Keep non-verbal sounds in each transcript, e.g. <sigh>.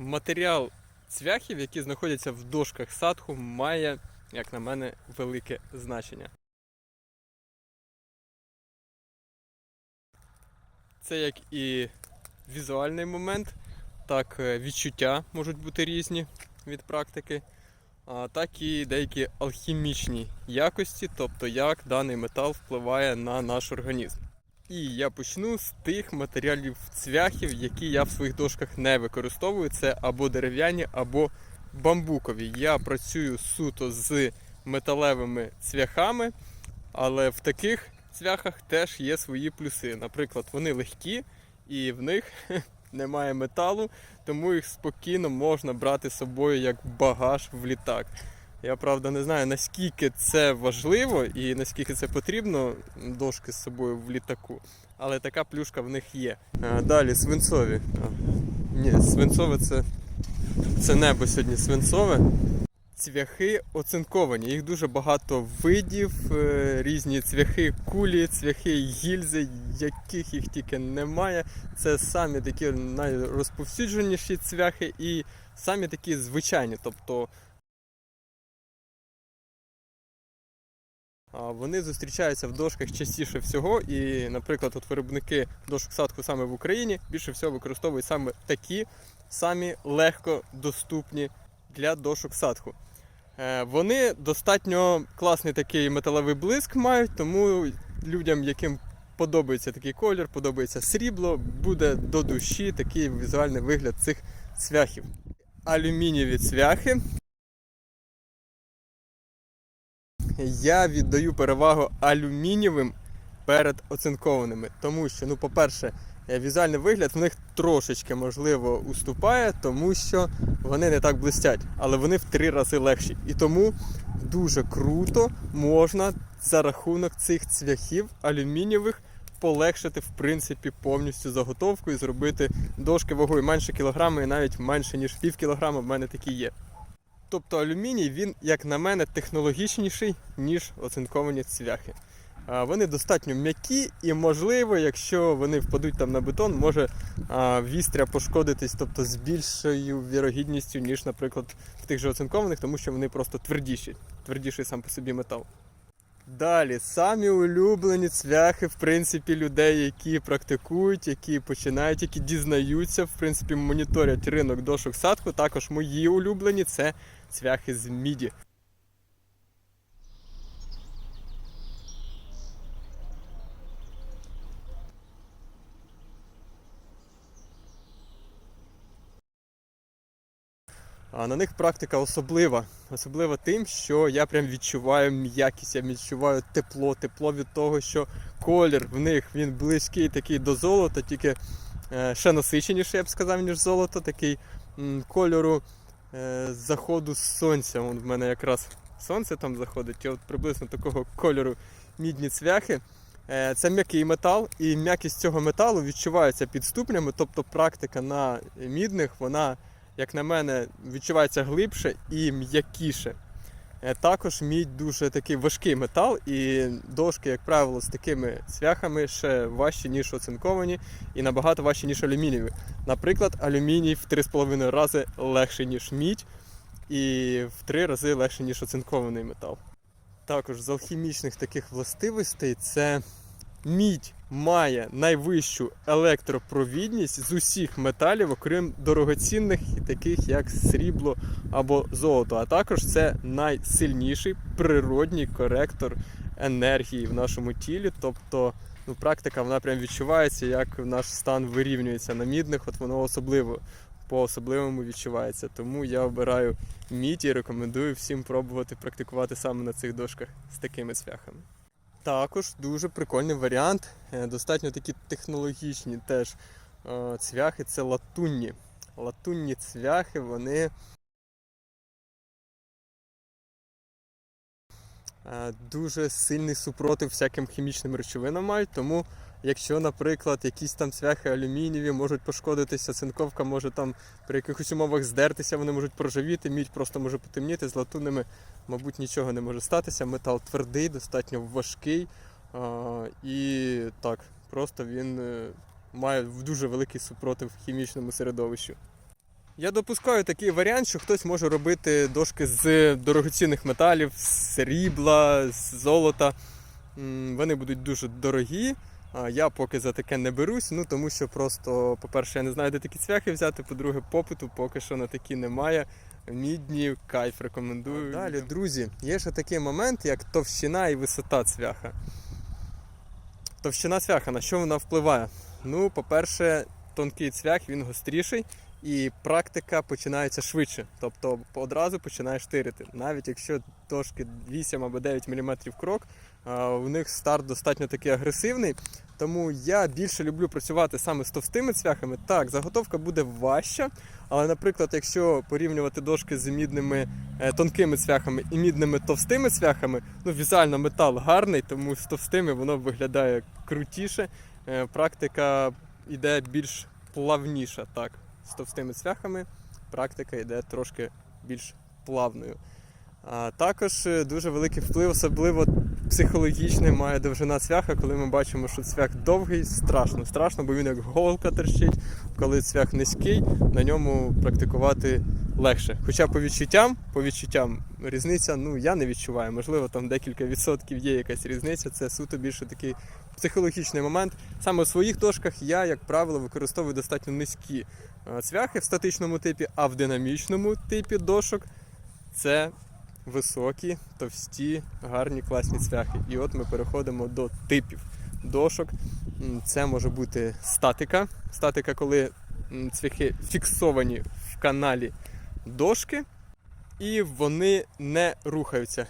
Матеріал цвяхів, які знаходяться в дошках садху, має, як на мене, велике значення. Це як і візуальний момент, так е, відчуття можуть бути різні від практики, а так і деякі алхімічні якості, тобто як даний метал впливає на наш організм. І я почну з тих матеріалів цвяхів, які я в своїх дошках не використовую. Це або дерев'яні, або бамбукові. Я працюю суто з металевими цвяхами, але в таких цвяхах теж є свої плюси. Наприклад, вони легкі і в них <laughs> немає металу, тому їх спокійно можна брати з собою як багаж в літак. Я правда не знаю наскільки це важливо і наскільки це потрібно дошки з собою в літаку, але така плюшка в них є. А, Далі свинцові. Ні, свинцове це, це небо сьогодні свинцове. Цвяхи оцинковані. Їх дуже багато видів, е, різні цвяхи, кулі, цвяхи, гільзи, яких їх тільки немає. Це самі такі найрозповсюдженіші цвяхи і самі такі звичайні. Тобто Вони зустрічаються в дошках частіше всього, і, наприклад, от виробники дошок садку саме в Україні більше всього використовують саме такі самі легко доступні для дошок садку. Е, Вони достатньо класний такий металевий блиск мають, тому людям, яким подобається такий колір, подобається срібло, буде до душі такий візуальний вигляд цих цвяхів. Алюмінієві цвяхи я віддаю перевагу алюмінієвим перед оцинкованими. Тому що, ну, по-перше, е, візуальний вигляд в них трошечки, можливо, уступає, тому що вони не так блистять, але вони в три рази легші. І тому дуже круто можна за рахунок цих цвяхів алюмінієвих полегшити в принципі повністю заготовку і зробити дошки вагою менше кілограма і навіть менше ніж пів кілограма в мене такі є. Тобто алюміній, він, як на мене, технологічніший, ніж оцинковані цвяхи. Вони достатньо м'які і, можливо, якщо вони впадуть там на бетон, може вістря пошкодитись, тобто з більшою вірогідністю, ніж, наприклад, в тих же оцинкованих, тому що вони просто твердіші, твердіший сам по собі метал. Далі, самі улюблені цвяхи, в принципі, людей, які практикують, які починають, які дізнаються, в принципі, моніторять ринок дошок садку. Також мої улюблені це цвяхи з міді. А на них практика особлива. Особлива тим, що я прям відчуваю м'якість, я відчуваю тепло, тепло від того, що колір в них він близький такий до золота, тільки е, ще насиченіший, я б сказав, ніж золото, такий кольору заходу сонця. Вон в мене якраз сонце там заходить, і от приблизно такого кольору мідні цвяхи. Е, Це м'який метал, і м'якість цього металу відчувається під ступнями, тобто практика на мідних, вона як на мене, відчувається глибше і м'якіше. Е, Також мідь дуже такий важкий метал, і дошки, як правило, з такими цвяхами ще важчі, ніж оцинковані, і набагато важчі, ніж алюмінієві. Наприклад, алюміній в 3,5 рази легший, ніж мідь, і в 3 рази легший, ніж оцинкований метал. Також з алхімічних таких властивостей це мідь має найвищу електропровідність з усіх металів, окрім дорогоцінних, таких як срібло або золото. А також це найсильніший природній коректор енергії в нашому тілі. Тобто ну, практика вона прям відчувається, як наш стан вирівнюється на мідних, от воно особливо. По особливому відчувається. Тому я обираю мідь і рекомендую всім пробувати практикувати саме на цих дошках з такими цвяхами. Також дуже прикольний варіант, е, достатньо такі технологічні теж е, цвяхи. Це латунні. Латунні цвяхи, вони е, дуже сильний супротив всяким хімічним речовинам мають, тому якщо, наприклад, якісь там цвяхи алюмінієві можуть пошкодитися, цинковка може там при якихось умовах здертися, вони можуть прожавіти, мідь просто може потемніти, з латунними мабуть, нічого не може статися. Метал твердий, достатньо важкий. А, і так, просто він е, має дуже великий супротив хімічному середовищу. Я допускаю такий варіант, що хтось може робити дошки з дорогоцінних металів, з срібла, з золота. Вони будуть дуже дорогі. А я поки за таке не берусь, ну тому що просто, по-перше, я не знаю, де такі цвяхи взяти, по-друге, попиту поки що на такі немає. Мідні, кайф рекомендую. Далі, друзі, є ще такий момент, як товщина і висота цвяха. Товщина цвяха, на що вона впливає? Ну, по-перше, тонкий цвях, він гостріший, і практика починається швидше. Тобто одразу починаєш тирити. Навіть якщо дошки 8 або 9 мм крок, а, у них старт достатньо такий агресивний. Тому я більше люблю працювати саме з товстими цвяхами. Так, заготовка буде важча, але, наприклад, якщо порівнювати дошки з мідними е, тонкими цвяхами і мідними товстими цвяхами, ну візуально метал гарний, тому з товстими воно виглядає крутіше. Е, Практика йде більш плавніша. Так, з товстими цвяхами практика йде трошки більш плавною. А також е, дуже великий вплив, особливо психологічний, має довжина цвяха, коли ми бачимо, що цвях довгий, страшно, страшно, бо він як голка терчить. Коли цвях низький, на ньому практикувати легше. Хоча по відчуттям, по відчуттям різниця, ну я не відчуваю. Можливо, там декілька відсотків є якась різниця. Це суто більше такий психологічний момент. Саме у своїх дошках я, як правило, використовую достатньо низькі е, цвяхи в статичному типі, а в динамічному типі дошок це високі, товсті, гарні, класні цвяхи. І от ми переходимо до типів дошок. Це може бути статика. Статика, коли цвяхи фіксовані в каналі дошки, і вони не рухаються.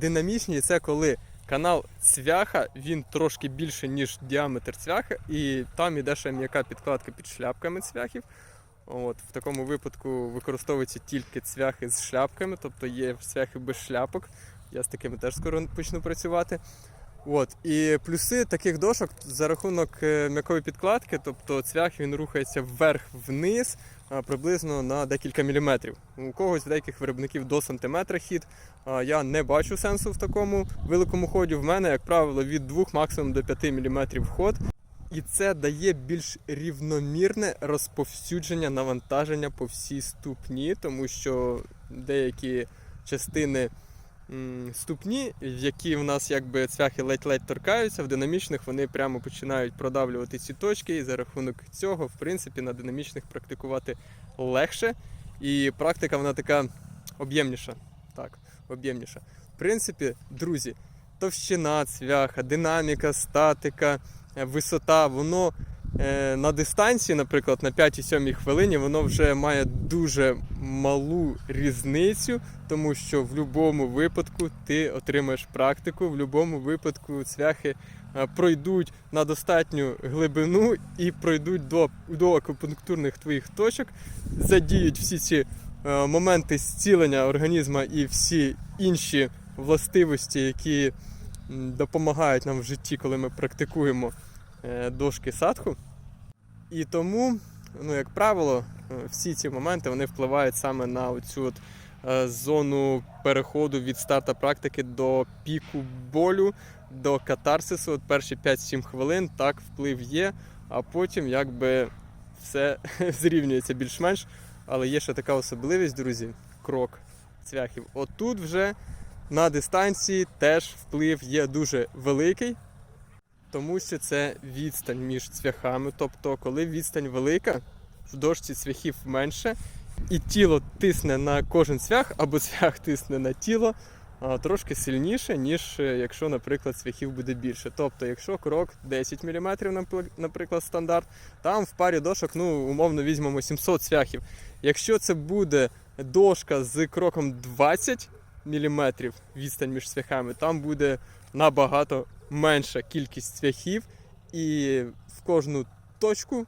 Динамічні це коли канал цвяха він трошки більше, ніж діаметр цвяха, і там іде ще м'яка підкладка під шляпками цвяхів. От, в такому випадку використовуються тільки цвяхи з шляпками, тобто є цвяхи без шляпок. Я з такими теж скоро почну працювати. От, і плюси таких дошок за рахунок е, м'якої підкладки, тобто цвях він рухається вверх-вниз приблизно на декілька міліметрів. У когось деяких виробників до сантиметра хід. Я не бачу сенсу в такому великому ході. В мене, як правило, від 2 максимум до 5 мм ход. І це дає більш рівномірне розповсюдження навантаження по всій ступні, тому що деякі частини ступні, в які в нас якби цвяхи ледь-ледь торкаються, в динамічних вони прямо починають продавлювати ці точки, і за рахунок цього, в принципі, на динамічних практикувати легше. І практика вона така об'ємніша. Так, об'ємніша. В принципі, друзі, товщина цвяха, динаміка, статика, висота, воно на дистанції, наприклад, на 5-7 хвилині, воно вже має дуже малу різницю, тому що в будь-якому випадку ти отримаєш практику, в будь-якому випадку цвяхи е, пройдуть на достатню глибину і пройдуть до, до акупунктурних твоїх точок, задіють всі ці е, моменти зцілення організму і всі інші властивості, які допомагають нам в житті, коли ми практикуємо. е, дошки садху. І тому, ну, як правило, е, всі ці моменти вони впливають саме на от, е, зону переходу від старта практики до піку болю, до катарсису. От перші 5-7 хвилин так вплив є, а потім якби все <laughs> зрівнюється більш-менш. Але є ще така особливість, друзі, крок цвяхів. Отут вже на дистанції теж вплив є дуже великий, тому що це відстань між цвяхами. Тобто, коли відстань велика, в дошці цвяхів менше, і тіло тисне на кожен цвях, або цвях тисне на тіло трошки сильніше, ніж е, якщо, наприклад, цвяхів буде більше. Тобто, якщо крок 10 мм, наприклад, стандарт, там в парі дошок, ну, умовно візьмемо 700 цвяхів. Якщо це буде дошка з кроком 20 мм відстань між цвяхами, там буде набагато менша кількість цвяхів, і в кожну точку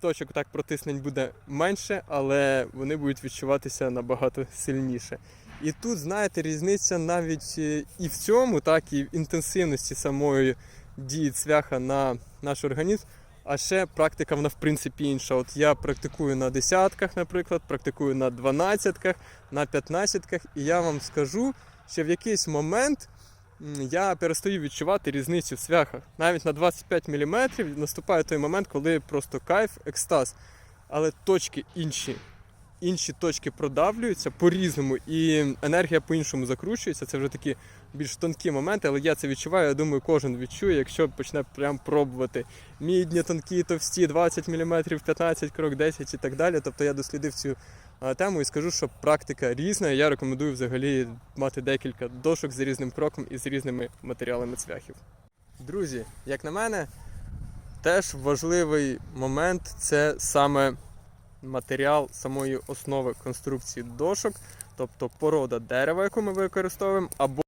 точок так протиснень буде менше, але вони будуть відчуватися набагато сильніше. І тут, знаєте, різниця навіть е, і в цьому, так, і в інтенсивності самої дії цвяха на наш організм А ще практика вона в принципі інша. От я практикую на десятках, наприклад, практикую на дванадцятках, на п'ятнадцятках, і я вам скажу, що в якийсь момент я перестаю відчувати різницю в цвяхах. Навіть на 25 мм наступає той момент, коли просто кайф, екстаз. Але точки інші. Інші точки продавлюються по-різному, і енергія по-іншому закручується. Це вже такі більш тонкі моменти, але я це відчуваю. Я думаю, кожен відчує, якщо почне прям пробувати. Мідні, тонкі, товсті, 20 мм, 15 крок, 10 і так далі. Тобто я дослідив цю тему і скажу, що практика різна. Я рекомендую взагалі мати декілька дошок з різним кроком і з різними матеріалами цвяхів. Друзі, як на мене, теж важливий момент це саме матеріал самої основи конструкції дошок, тобто порода дерева, яку ми використовуємо, або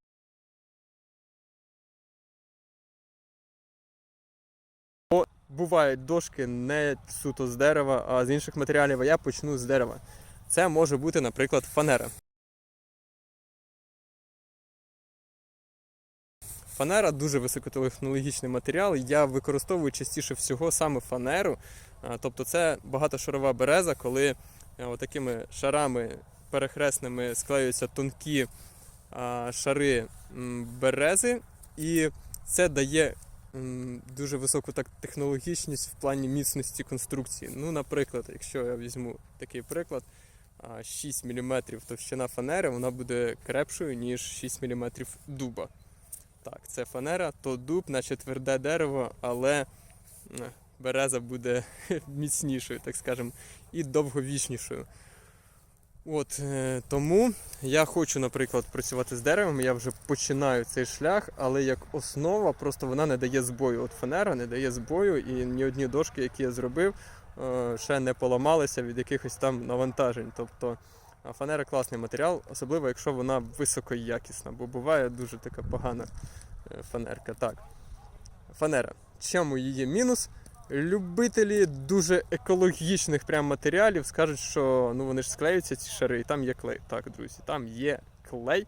бувають дошки не суто з дерева, а з інших матеріалів, а я почну з дерева. Це може бути, наприклад, фанера. Фанера дуже високотехнологічний матеріал. Я використовую частіше всього саме фанеру. Тобто це багатошарова береза, коли е, отакими шарами перехресними склеюються тонкі шари берези, і це дає дуже високу так, технологічність в плані міцності конструкції. Ну, наприклад, якщо я візьму такий приклад, 6 мм товщина фанери, вона буде крепшою, ніж 6 мм дуба. Так, це фанера, то дуб, наче тверде дерево, але е, береза буде <laughs> міцнішою, так скажемо, і довговічнішою. От е, тому я хочу, наприклад, працювати з деревом. Я вже починаю цей шлях, але як основа, просто вона не дає збою. От фанера не дає збою, і ні одні дошки, які я зробив, ще не поламалися від якихось там навантажень. Тобто фанера класний матеріал, особливо якщо вона високоякісна, бо буває дуже така погана е, фанерка. Так. Фанера. Чому її мінус? Любителі дуже екологічних прям матеріалів скажуть, що ну вони ж склеються ці шари, і там є клей. Так, друзі, там є клей.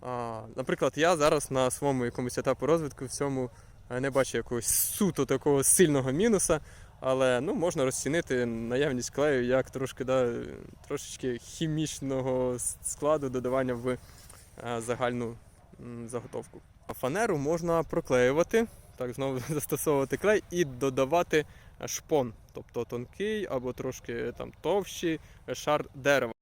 А, наприклад, я зараз на своєму якомусь етапу розвитку в цьому е, не бачу якогось суто такого сильного мінуса. Але ну, можна розцінити наявність клею як трошки, да, трошечки хімічного складу додавання в е, загальну заготовку. Фанеру можна проклеювати, так знову <laughs> застосовувати клей і додавати шпон, тобто тонкий або трошки там товщий шар дерева.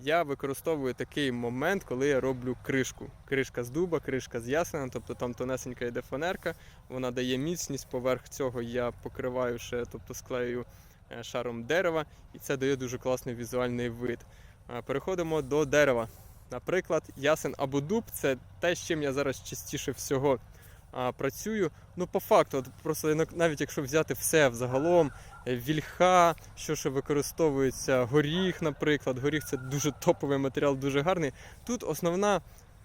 Я використовую такий момент, коли я роблю кришку. Кришка з дуба, кришка з ясена, тобто там тонесенька йде фанерка, вона дає міцність. Поверх цього я покриваю ще, тобто склею е, шаром дерева, і це дає дуже класний візуальний вид. Е, Переходимо до дерева. Наприклад, ясен або дуб це те, з чим я зараз частіше всього а, працюю. Ну, по факту, от просто навіть якщо взяти все взагалом, е, вільха, що ще використовується, горіх, наприклад. Горіх це дуже топовий матеріал, дуже гарний. Тут основна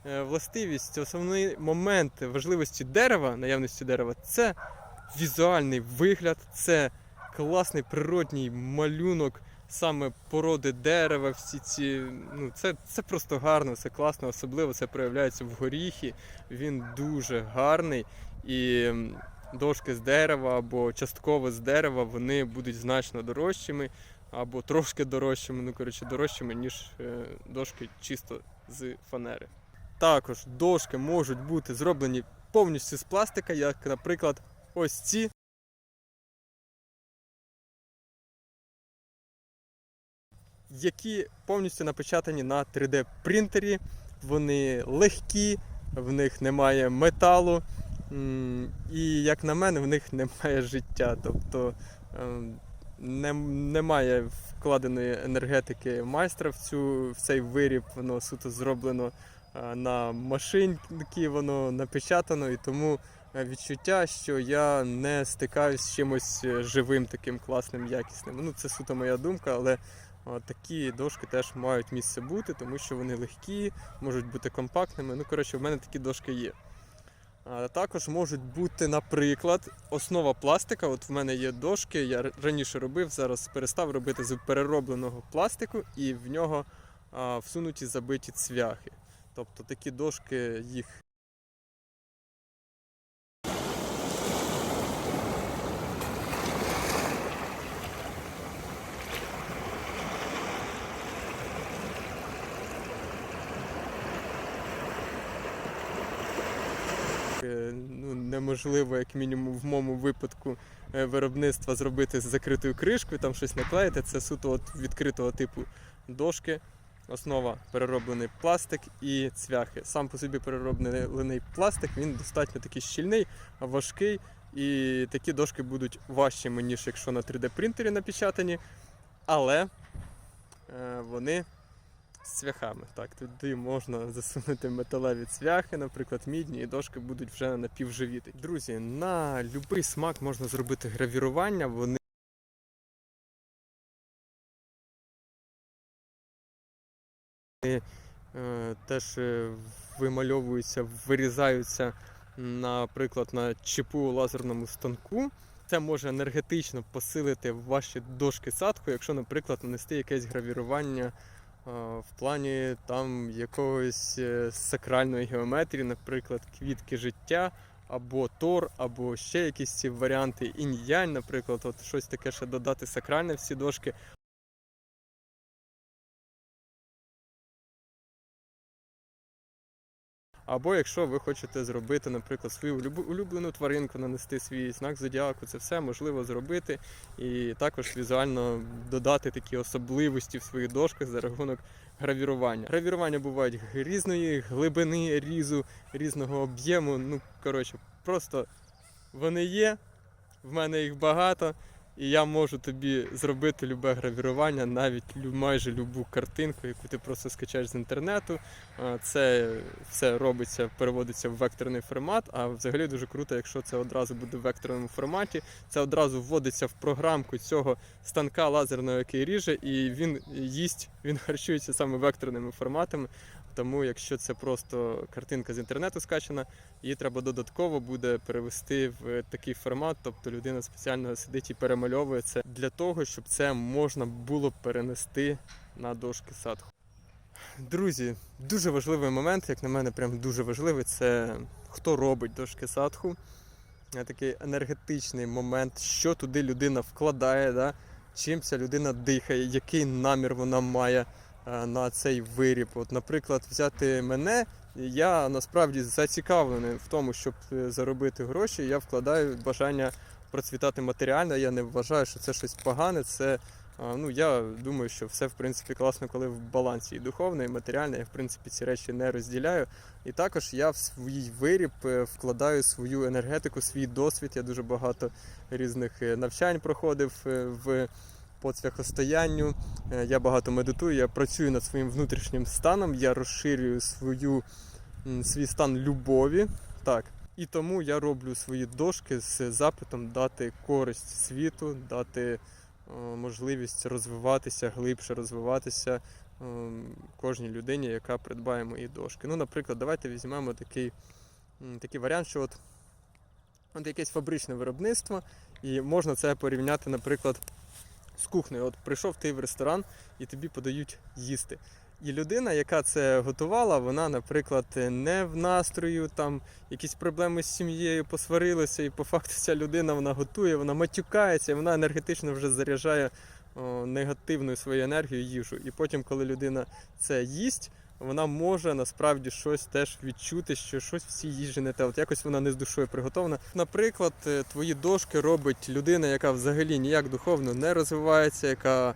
е, властивість, основний момент важливості дерева, наявності дерева, це візуальний вигляд, це класний природній малюнок. Саме породи дерева, всі ці, ну це, це просто гарно, це класно, особливо це проявляється в горіхі. Він дуже гарний і дошки з дерева або частково з дерева вони будуть значно дорожчими або трошки дорожчими, ну коротше, дорожчими, ніж е, дошки чисто з фанери. Також дошки можуть бути зроблені повністю з пластика, як, наприклад, ось ці. Які повністю напечатані на 3D принтері, вони легкі, в них немає металу, і, як на мене, в них немає життя. Тобто ем, не, немає вкладеної енергетики майстра в, цю, в цей виріб, воно суто зроблено е, на машинки, воно напечатано, і тому е, відчуття, що я не стикаюсь з чимось е, живим, таким класним, якісним. Ну, це суто моя думка, але Такі дошки теж мають місце бути, тому що вони легкі, можуть бути компактними. Ну, коротше, в мене такі дошки є. Також можуть бути, наприклад, основа пластика. От в мене є дошки, я раніше робив, зараз перестав робити з переробленого пластику, і в нього всунуті забиті цвяхи. Тобто такі дошки їх ну, неможливо, як мінімум, в моєму випадку е, виробництва зробити з закритою кришкою, там щось наклеїти. Це суто от відкритого типу дошки. Основа перероблений пластик і цвяхи. Сам по собі перероблений пластик, він достатньо такий щільний, важкий. І такі дошки будуть важчими, ніж якщо на 3D принтері напечатані. Але е, вони цвяхами. Так, туди можна <laughs> засунути металеві цвяхи, наприклад, мідні, і дошки будуть вже напівживі. такі. Друзі, на будь-який смак можна зробити гравірування. Вони е, теж е, вимальовуються, вирізаються, наприклад, на чіпу лазерному станку. Це може енергетично посилити ваші дошки садку, якщо, наприклад, нанести якесь гравірування в плані там якогось е, сакральної геометрії, наприклад, квітки життя, або тор, або ще якісь ці варіанти інь-янь, наприклад, от щось таке ще додати сакральне в ці дошки. Або якщо ви хочете зробити, наприклад, свою улюблену тваринку, нанести свій знак зодіаку, це все можливо зробити. І також візуально додати такі особливості в своїх дошках за рахунок гравірування. Гравірування бувають різної глибини різу, різного об'єму. Ну, коротше, просто вони є, в мене їх багато. І я можу тобі зробити любе гравірування, навіть майже любу картинку, яку ти просто скачаєш з інтернету. Це все робиться, переводиться в векторний формат. А взагалі дуже круто, якщо це одразу буде в векторному форматі. Це одразу вводиться в програмку цього станка лазерного, який ріже, і він їсть, він харчується саме векторними форматами. Тому, якщо це просто картинка з інтернету скачана, її треба додатково буде перевести в такий формат. Тобто людина спеціально сидить і перемальовує це для того, щоб це можна було перенести на дошки садху. Друзі, дуже важливий момент, як на мене, прям дуже важливий, це хто робить дошки садху. Е, Такий енергетичний момент, що туди людина вкладає, да? чим ця людина дихає, який намір вона має на цей виріб. От, наприклад, взяти мене, я насправді зацікавлений в тому, щоб е, заробити гроші. Я вкладаю бажання процвітати матеріально. Я не вважаю, що це щось погане. Це Ну, я думаю, що все в принципі класно, коли в балансі і духовне, і матеріальне. Я в принципі ці речі не розділяю. І також я в свій виріб е, вкладаю свою енергетику, свій досвід. Я дуже багато різних е, навчань проходив е, в по цвяхостоянню. Е, Я багато медитую, я працюю над своїм внутрішнім станом, я розширюю свою, свій стан любові. Так. І тому я роблю свої дошки з запитом дати користь світу, дати е, можливість розвиватися, глибше розвиватися е, кожній людині, яка придбає мої дошки. Ну, наприклад, давайте візьмемо такий, такий варіант, що от, от якесь фабричне виробництво, і можна це порівняти, наприклад, з кухнею. От прийшов ти в ресторан і тобі подають їсти. І людина, яка це готувала, вона, наприклад, не в настрою, там якісь проблеми з сім'єю, посварилися, і по факту ця людина вона готує, вона матюкається, і вона енергетично вже заряджає о, негативною свою енергію їжу. І потім, коли людина це їсть, вона може насправді щось теж відчути, що щось в цій їжі не те. От якось вона не з душою приготована. Наприклад, е, твої дошки робить людина, яка взагалі ніяк духовно не розвивається, яка е,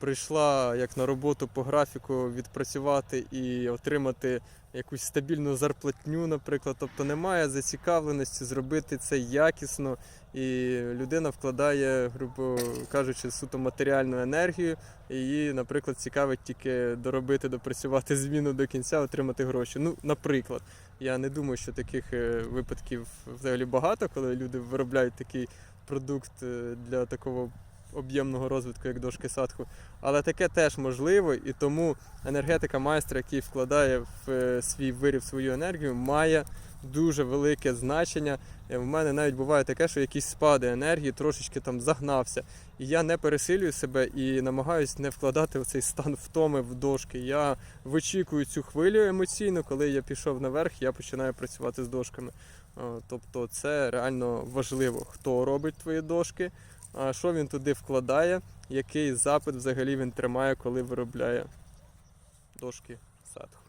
прийшла як на роботу по графіку відпрацювати і отримати якусь стабільну зарплатню, наприклад. Тобто немає зацікавленості зробити це якісно, і людина вкладає, грубо кажучи, суто матеріальну енергію. і Її, наприклад, цікавить тільки доробити, допрацювати зміну до кінця, отримати гроші. Ну, наприклад, я не думаю, що таких е, випадків взагалі багато, коли люди виробляють такий продукт е, для такого об'ємного розвитку, як дошки садху. Але таке теж можливо, і тому енергетика майстра, який вкладає в е, свій виріб свою енергію, має дуже велике значення. Е, В мене навіть буває таке, що якісь спади енергії трошечки там загнався. І я не пересилюю себе і намагаюсь не вкладати цей стан втоми в дошки. Я вичікую цю хвилю емоційну, коли я пішов наверх, я починаю працювати з дошками. Е, Тобто це реально важливо, хто робить твої дошки, що він туди вкладає, який запит взагалі він тримає, коли виробляє дошки садху.